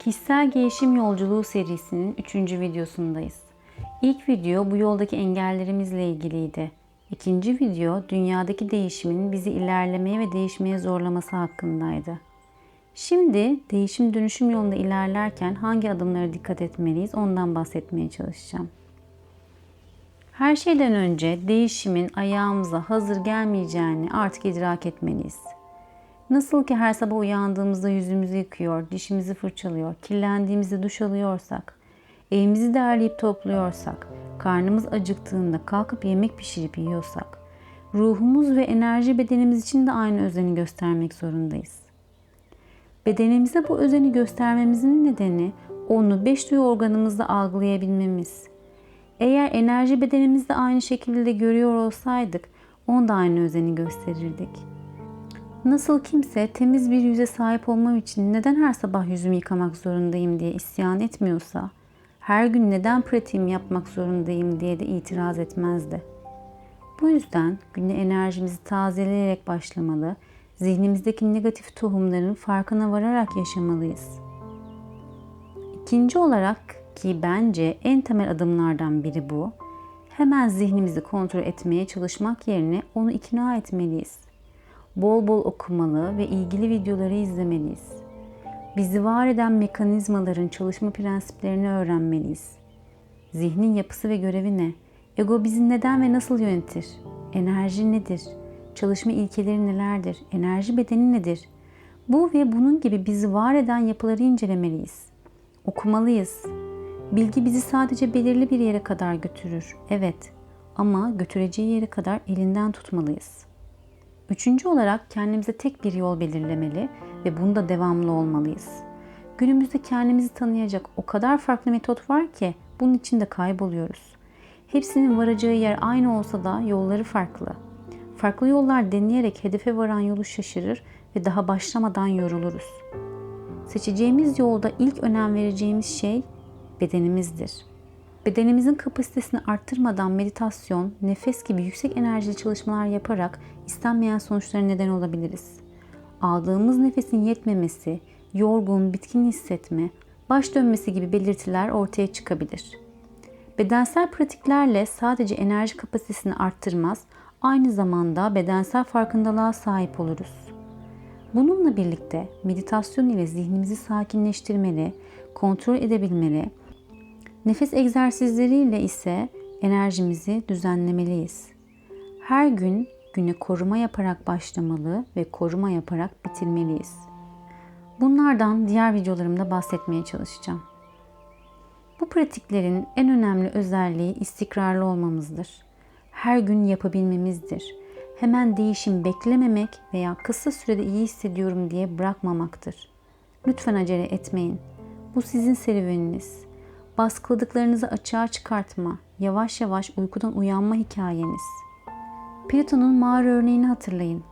Kişisel gelişim yolculuğu serisinin 3. videosundayız. İlk video bu yoldaki engellerimizle ilgiliydi. İkinci video dünyadaki değişimin bizi ilerlemeye ve değişmeye zorlaması hakkındaydı. Şimdi değişim dönüşüm yolunda ilerlerken hangi adımlara dikkat etmeliyiz ondan bahsetmeye çalışacağım. Her şeyden önce değişimin ayağımıza hazır gelmeyeceğini artık idrak etmeliyiz. Nasıl ki her sabah uyandığımızda yüzümüzü yıkıyor, dişimizi fırçalıyor, kirlendiğimizde duş alıyorsak, evimizi derleyip topluyorsak, karnımız acıktığında kalkıp yemek pişirip yiyorsak, ruhumuz ve enerji bedenimiz için de aynı özeni göstermek zorundayız. Bedenimize bu özeni göstermemizin nedeni onu beş duyu organımızda algılayabilmemiz. Eğer enerji bedenimizde aynı şekilde görüyor olsaydık, onda aynı özeni gösterirdik. Nasıl kimse temiz bir yüze sahip olmam için neden her sabah yüzümü yıkamak zorundayım diye isyan etmiyorsa, her gün neden pratiğimi yapmak zorundayım diye de itiraz etmezdi. Bu yüzden güne enerjimizi tazeleyerek başlamalı, zihnimizdeki negatif tohumların farkına vararak yaşamalıyız. İkinci olarak ki bence en temel adımlardan biri bu, hemen zihnimizi kontrol etmeye çalışmak yerine onu ikna etmeliyiz. Bol bol okumalı ve ilgili videoları izlemeliyiz. Bizi var eden mekanizmaların çalışma prensiplerini öğrenmeliyiz. Zihnin yapısı ve görevi ne? Ego bizi neden ve nasıl yönetir? Enerji nedir? Çalışma ilkeleri nelerdir? Enerji bedeni nedir? Bu ve bunun gibi bizi var eden yapıları incelemeliyiz. Okumalıyız. Bilgi bizi sadece belirli bir yere kadar götürür. Evet. Ama götüreceği yere kadar elinden tutmalıyız. Üçüncü olarak kendimize tek bir yol belirlemeli ve bunda devamlı olmalıyız. Günümüzde kendimizi tanıyacak o kadar farklı metot var ki bunun içinde kayboluyoruz. Hepsinin varacağı yer aynı olsa da yolları farklı. Farklı yollar deneyerek hedefe varan yolu şaşırır ve daha başlamadan yoruluruz. Seçeceğimiz yolda ilk önem vereceğimiz şey bedenimizdir. Bedenimizin kapasitesini arttırmadan meditasyon, nefes gibi yüksek enerjili çalışmalar yaparak istenmeyen sonuçlara neden olabiliriz. Aldığımız nefesin yetmemesi, yorgun, bitkin hissetme, baş dönmesi gibi belirtiler ortaya çıkabilir. Bedensel pratiklerle sadece enerji kapasitesini arttırmaz, aynı zamanda bedensel farkındalığa sahip oluruz. Bununla birlikte meditasyon ile zihnimizi sakinleştirmeli, kontrol edebilmeli, nefes egzersizleriyle ise enerjimizi düzenlemeliyiz. Her gün güne koruma yaparak başlamalı ve koruma yaparak bitirmeliyiz. Bunlardan diğer videolarımda bahsetmeye çalışacağım. Bu pratiklerin en önemli özelliği istikrarlı olmamızdır. Her gün yapabilmemizdir. Hemen değişim beklememek veya kısa sürede iyi hissediyorum diye bırakmamaktır. Lütfen acele etmeyin. Bu sizin serüveniniz. Baskıladıklarınızı açığa çıkartma, yavaş yavaş uykudan uyanma hikayeniz. Platon'un mağara örneğini hatırlayın.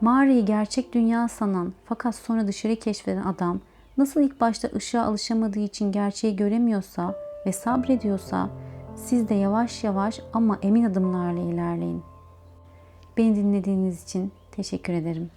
Mağarayı gerçek dünya sanan fakat sonra dışarı keşfeden adam nasıl ilk başta ışığa alışamadığı için gerçeği göremiyorsa ve sabrediyorsa siz de yavaş yavaş ama emin adımlarla ilerleyin. Beni dinlediğiniz için teşekkür ederim.